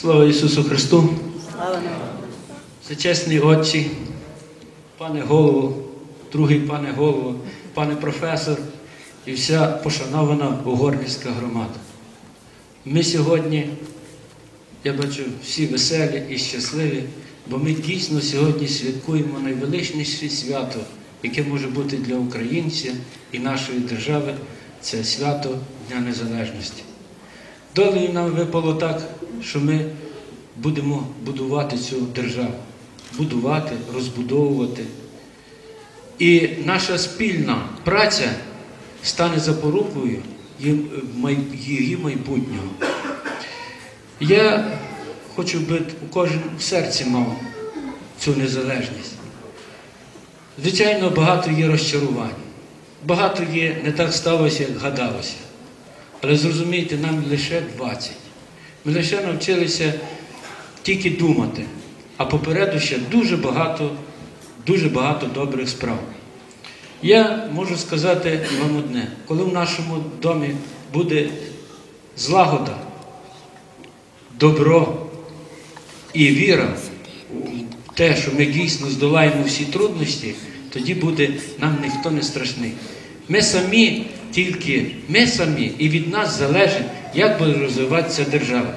Слава Ісусу Христу! Слава нам. Всечесний Отчі, пане голову, другий пане голову, пане професор і вся пошанована угорницька громада. Ми сьогодні, я бачу, всі веселі і щасливі, бо ми дійсно сьогодні святкуємо найвеличніше свято, яке може бути для українця і нашої держави це свято Дня Незалежності. Долею нам випало так, що ми будемо будувати цю державу, будувати, розбудовувати. І наша спільна праця стане запорукою її майбутнього. Я хочу би кожен в серці мав цю незалежність. Звичайно, багато є розчарувань, багато є не так сталося, як гадалося. Але зрозумійте, нам лише 20. Ми лише навчилися тільки думати, а попереду ще дуже багато, дуже багато добрих справ. Я можу сказати вам одне: коли в нашому домі буде злагода, добро і віра в те, що ми дійсно здолаємо всі трудності, тоді буде нам ніхто не страшний. Ми самі, тільки ми самі, і від нас залежить, як буде розвиватися держава.